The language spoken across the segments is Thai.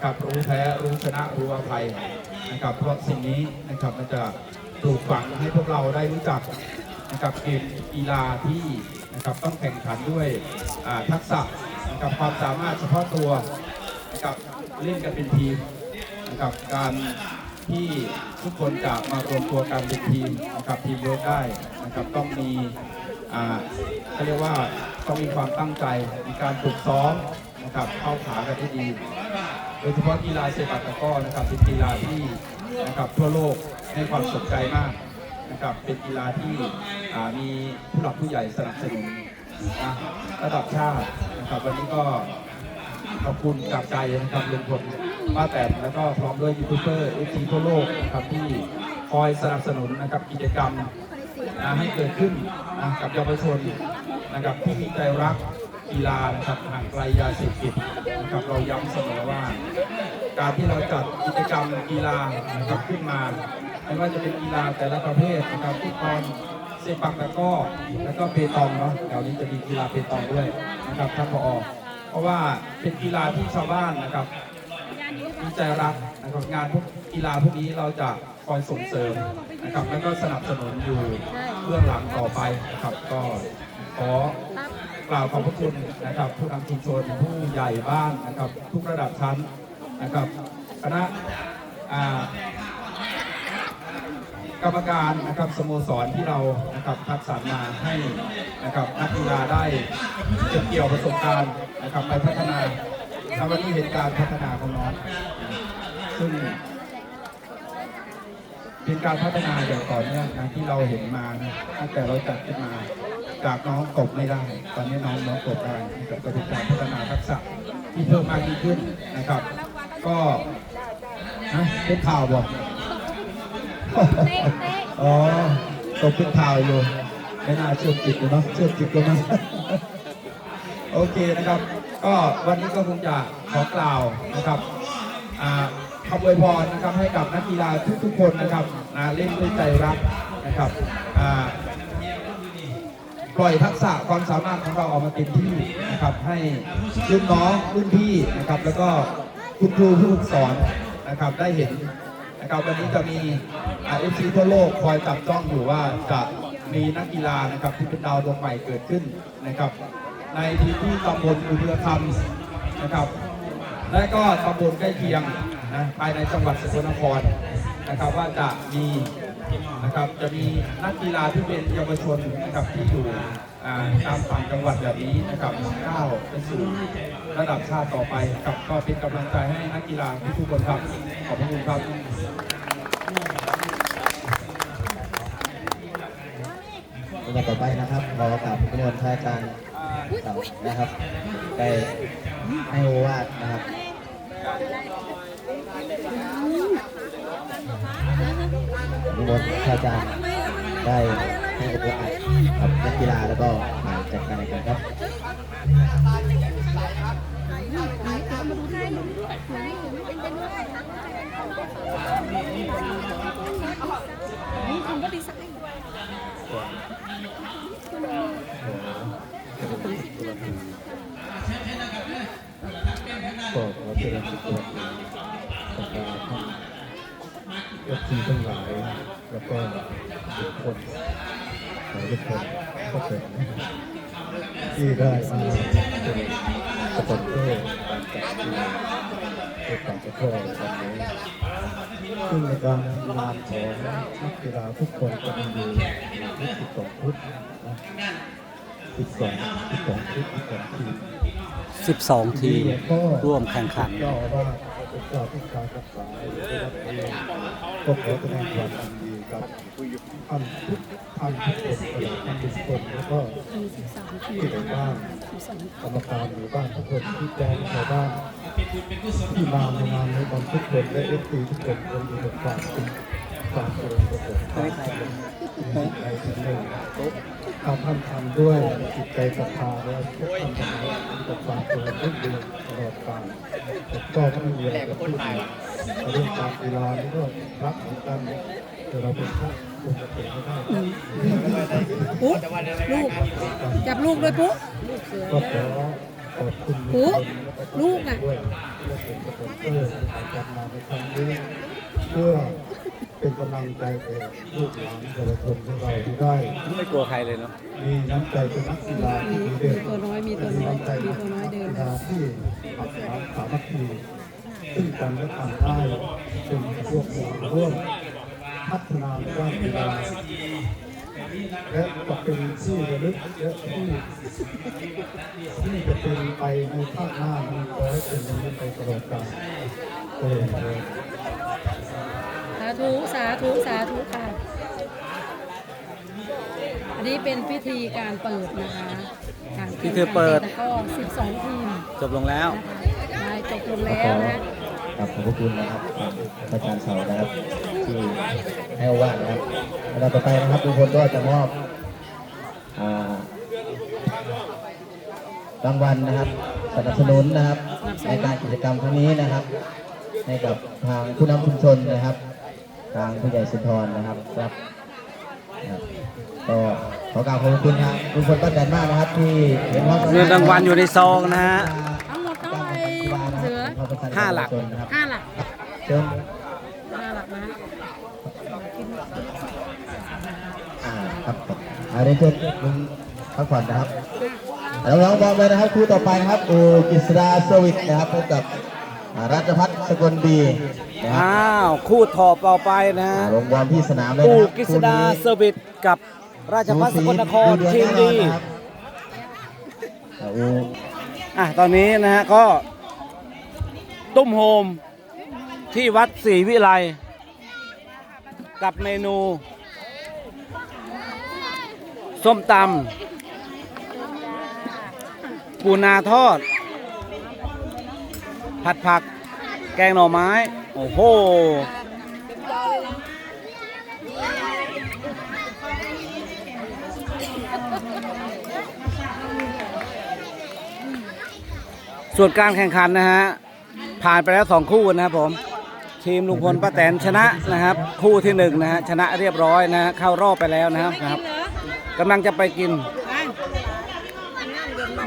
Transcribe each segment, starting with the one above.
นะครับรู้แพ้รู้ชนะรู้อภัยนะครับเพราะสิ่งนี้นะครับมันจะปลูกฝังให้พวกเราได้รู้จักนะครับเกมกีฬาที่นะครับต้องแข่งขันด้วยทักษะนะครับความสามารถเฉพาะตัวนะครับเล่นกันเป็นทีมนะครับการที่ทุกคนจะมารวมตัวกันเป็นทีมนะครับทีมเวิร์กได้นะครับต้องมีอ่าเขาเรียกว่าต้องมีความตั้งใจมีการฝึกซ้อมนะครับเข้าขากันที่ดี โดยเฉพาะกีฬาเซปักตะก้อนะครับเป็นกีฬาที่นะครับทั่วโลกให้ความสนใจมากนะครับเป็นกีฬาที่มีผู้หลักผู้ใหญ่สนับสนุนนะระดับชาตินะครับวันนี้ก็ขอบคุณจากใจนะครับลุงพลป้าแตนแล้วก็พร้อมด้วยยูทูบเบอร์เอทีทั่วโลกนะครับที่คอยสนับสนุนนะครับกิจกรรมนะให้เกิดขึ้นนะกับเยาวชนนะครับที่มีใจรัก กีฬานะครับห่างไกลยาเสพติดนะครับเราย้ำเสมอว่า การที่เราจัดกิจกรรมกีฬานะครับขึ้นมาไม่ว่าจะเป็นกีฬาแต่ละประเภทนะครับฟุตบอลเซปักตะก้อแล้วก็เปตองเนาะแถวนี้จะมีกีฬาเปตองด้วยนะครับท่านผอเพราะว่าเป็นกีฬาที่ชาวบ้านนะครับมีใจรักนะครับงานพวกกีฬาพวกนี้เราจะคอยส่งเสริมนะครับแล้วก็สนับสนุนอยู่เบื้องหลังต่อไปนะครับก็ขอ กล่าวขอบพระคุณนะครับผู้นำชุมชนผู้ใหญ่บ้านนะครับ ทุกระดับชั้นนะครับคณะกรรมการนะครับสโมสรที่เรานะครับคัดสรรมาให้นะครับนักกีฬาได้เก็บเกี่ยวประสบการณ์นะครับไปพัฒนาแล้ววันนี้เห็นการพัฒนาของน้องซึ่งเป็นการพัฒนาอย่างต่อเนื่องนะที่เราเห็นมานะตั้งแต่เราจัดขึ้นมา จากน้องกบไม่ได้ ตอนนี้น้องน้องกบได้นะครับก็เป็นการพัฒนาทักษะที่เพิ่มมากยิ่งขึ้นนะครับ ก็นะเป็นข่าวบอกอ๋อตกเป็นข่าวอยู่ไม่น่าเชื่อมจิตเลยเนาะเชื่อมจิตกันนะโอเคนะครับ ก็วันนี้ก็คงจะขอกล่าวนะครับอ่าคำอวยพรนะครับให้กับนักกีฬาทุกๆคนนะครับนะเล่นด้วยใจรักนะครับอ่า ปล่อยทักษะความสามารถของเราออกมาเต็มที่นะครับให้รุ่นน้องรุ่นพี่นะครับ แล้วก็คุณครูผู้ฝึกสอนนะครับได้เห็นนะครับวันนี้จะมีเอฟซีทั่วโลกคอยจับจ้องอยู่ว่าจะมีนักกีฬานะครับที่เป็นดาวดวงใหม่เกิดขึ้นนะครับ ในพื้นที่ตำบลอุเรือคำนะครับ และก็ตำบลใกล้เคียงนะภายในจังหวัดสกลนครนะครับว่าจะมี นะครับจะมีนักกีฬาที่เป็นเยาวชนนะครับที่อยู่ตามต่างจังหวัดแบบนี้นะครับก้าวไปสู่ระดับชาติต่อไปครับก็เป็นกำลังใจให้นักกีฬาทุกคนครับขอบพระคุณครับลำดับต่อไปนะครับขอกราบขบวนพระอาจารย์เต่านะครับได้ให้โอวาทนะครับ ขบวนพระอาจารย์ได้ให้โอวาทกับนักกีฬาแล้วก็ผ่านจัดการแข่งขันครับก็ขอเจริญสุขภาพสักการะท่าน อฟซีทั้งหลาย แล้วก็ทุกคนหลายทุกคนก็เป็นที่ได้มาเป็นสปอนเซอร์การจัดกีฬาเพื่อการจะเข้าในวันนี้ซึ่งในการทำงานของนักกีฬาทุกคนจะมีอยู่ที่สิบสองชุดนะสิบสองสิบสองชุดสิบสองทีม12 ทีมร่วมแข่งขัน เจ้าอาว่าเป็นเจ้าที่การรักษาได้รับเองก็ขอแสดงความยินดีกับท่านทุกท่านทุกคนตลอดท่านทุกคนแล้วก็ที่ในบ้านกรรมการหมู่บ้านทุกคนที่แจ้งชาวบ้านที่มาในงานในบางทุกคนและเอฟซีทุกคนรวมถึงฝากคุณฝากเจริญประสบ การณ์ในที่หนึ่งถ้าท่านทำด้วยจิตใจศรัทธาแล้วทุกท่านจะมีแต่ความเจริญรุ่งเรืองตลอดกาลก็ไม่มีอะไรจะพูดเลยเรื่องการกีฬานี่ก็รักเหมือนกันแต่เราเป็นพวกคนจะเป็นไม่ได้ปุ๊ลูกจับลูกด้วยปุ๊ก็ขอขอบคุณลูกน่ะด้วยเสปอการมาในครั้งนี้เพื่อ เป็นกำลังใจแก่ลูกหลานเยาวชนของเราที่ได้ ไม่กลัวใครเลยเนาะมีน้ำใจเป็นนักกีฬาที่ดีเด่นตัวน้อยมีตัวน้อยน้ำใจมีตัวน้อยเดินกีฬาที่หักหาสามัคคีซึ่งกันและกันได้เป็นพวกเราร่วมพัฒนาด้านกีฬาและก็เป็นที่ระลึกและที่ที่จะเป็นไปในภาคหน้ามันขอให้เป็นอย่างนี้ไปตลอดกาลเออสา ธุ สาธุ สาธุค่ะ อันนี้เป็นพิธีการเปิดนะคะการพิธีเปิดตะกร้อ12ทีมจบลงแล้วนะคะได้จบลงแล้วนะครับขอบพระคุณนะครับพระอาจารย์เสานะครับที่ให้โอวาทนะครับแล้วต่อไปนะครับทุกคนก็จะมอบอ่ารางวัลนะครับ สนับสนุนนะครับ ในการกิจกรรมครั้งนี้นะครับ ให้กับทางผู้นำชุมชนนะครับ ทางผู้ใหญ่สุนทรนะครับครับนะครับก็ขอกราบขอบคุณทางทุกคนป้าแตนมากนะครับที่เห็นว่าเงินรางวัลอยู่ในซองนะฮะทั้งหมดเท่าไหร่เสือห้าหลักนะครับห้าหลักเชิญห้าหลักนะอ่าครับผมอ่าเรียนเชิญคุณพักผ่อนนะครับเราลองมองไปนะครับคู่ต่อไปนะครับอูกฤษดาเซอร์วิสนะครับพบกับอ่า รัชพัฒน์สกลดีนะครับอ้าว คู่ถอต่อไปนะฮะอ่าลงบอลที่สนามเลยปู่นะครับกฤษดาเซอร์วิสกับราชพัฒสกลนครทีมดีอ่าอูอะตอนนี้นะฮะก็ตุ้มโฮมที่วัดศรีวิไลกับเมนู ส้มตำปูนาทอด ผัดผัก แกงหน่อไม้ โอ้โห ส่วนการแข่งขันนะฮะ ผ่านไปแล้วสองคู่นะครับผม ทีมลุงพลป้าแตนชนะนะครับ คู่ที่หนึ่งนะฮะ ชนะเรียบร้อยนะฮะเข้ารอบไปแล้วนะครับนะครับกำลังจะไปกิน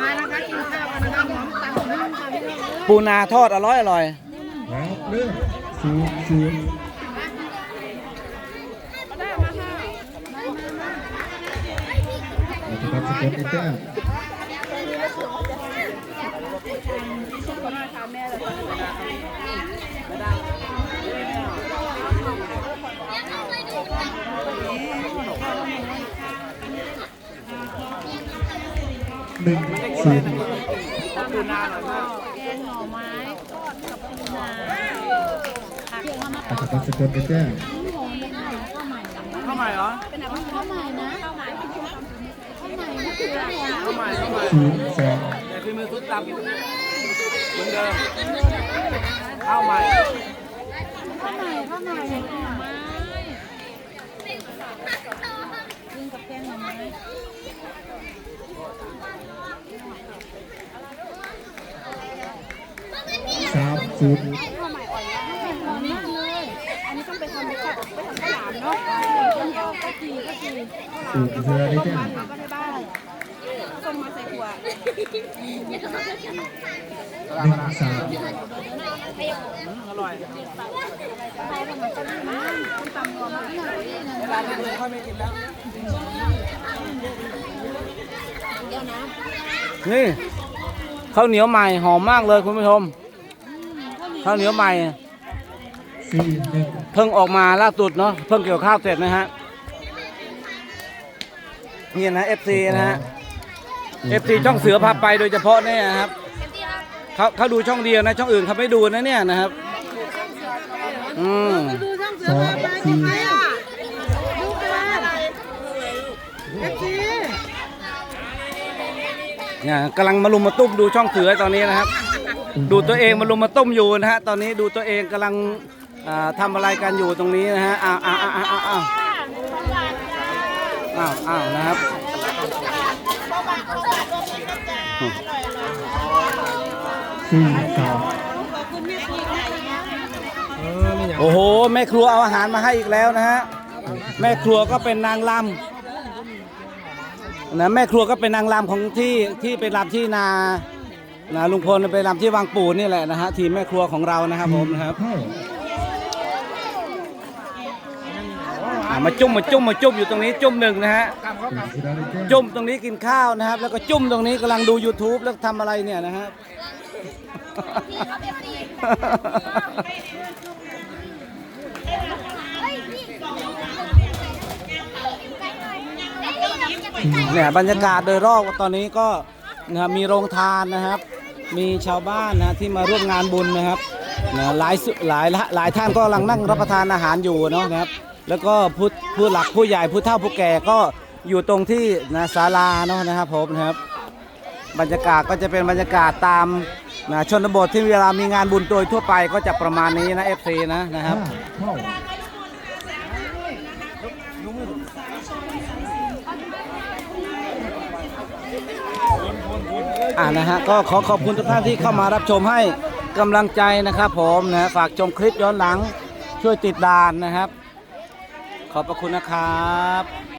มานะคะกินข้าวกันนะคะหอมตังค์นึ่งค่ะพี่น้อง ปูนาทอดอร่อยอร่อยแล้วเรื่องศูนย์ศูนย์นะครับสเก็ตแจ้งหนึ่งศูนย์แกงหน่ อไม้ทอดกับปูนาผักมะอาจจะเป็นสกุลแจ้งเข้าใหม่เหรอข้าวใหม่นะข้าวใหม่ข้าวใหม่นะคืออะไรเข้าใหม่เข้าใหม่ศูนย์สองแต่คือมือซุดตำเหมือนเดิมเข้าใหม่ข้าวใหม่ข้าวใหม่แกงหน่อไม้กินกับแกงหน่อไม้ สามศูนย์ข้าวใหม่อร่อยมากเลย อันนี้ต้องไปทำไปทำไปทำข้าวหลามเนาะต้นก็ก็จีก็จีศูนย์เสือได้แจ้งก็ได้บ้านต้มมาใส่ถั่วหนึ่งสามอร่อยตำรวมมาหน่เวลาไปดูค่อยไม่กินแล้วนี่ข้าวเหนียวใหม่หอมมากเลยคุณผู้ชม ข้าวเหนียวใหม่สี่หนึ่งเพิ่งออกมาล่าสุดเนาะเพิ่งเกี่ยวข้าวเสร็จนะฮะนี่นะ FC นะฮะ FC ช่องเสือพาไปโดยเฉพาะเนี่ยนะครับเขาเขาดูช่องเดียวนะช่องอื่นเขาไม่ดูนะเนี่ยนะครับอืมดูช่างเสืสอองมาไปสี่ไหมอะดูกันเอฟซีเนี่ยกำลังมาลุมมาตุ้มดูช่องเสือตอนนี้นะครับ ดูตัวเองมาลุมมาตุ้มอยู่นะฮะตอนนี้ดูตัวเองกำลังอ่าทำอะไรกันอยู่ตรงนี้นะฮะอ้าวอ้าวอ้าวอ้าวอ้าวอ้าวอ้าวนะครับสี่สามโอ้โหแม่ครัวเอาอาหารมาให้อีกแล้วนะฮะแม่ครัวก็เป็นนางรำนะแม่ครัวก็เป็นนางรำของที่ที่ไปรำที่นา นะลุงพลไปรำที่วังปูนนี่แหละนะฮะทีมแม่ครัวของเรานะครับผมนะครับอะมาจุ่มมาจุ่มมาจุ่มอยู่ตรงนี้จุ่มหนึ่งนะฮะจุ่มตรงนี้กินข้าวนะครับ แล้วก็จุ่มตรงนี้กำลังดู YouTube แล้วทำอะไรเนี่ยนะฮะเนี่ยบรรยากาศโดยรอบตอนนี้ก็นะครับมีโรงทานนะครับ มีชาวบ้านนะที่มาร่วมงานบุญนะครับนะหลายสุหลายหลายท่านก็กำลังนั่งรับประทานอาหารอยู่เนาะนะครับ แล้วก็ผู้ผู้หลักผู้ใหญ่ผู้เฒ่าผู้แก่ก็อยู่ตรงที่นะศาลาเนาะนะครับผมนะครับ บรรยากาศก็จะเป็นบรรยากาศตามนะชนบทที่เวลามีงานบุญโดยทั่วไปก็จะประมาณนี้นะ FC นะนะครับ เข้า อ่านะฮะก็ขอขอบคุณทุกท่านที่เข้ามารับชมให้กำลังใจนะครับผมนะฝากชมคลิปย้อนหลังช่วยติดดานนะครับ ขอบพระคุณนะครับ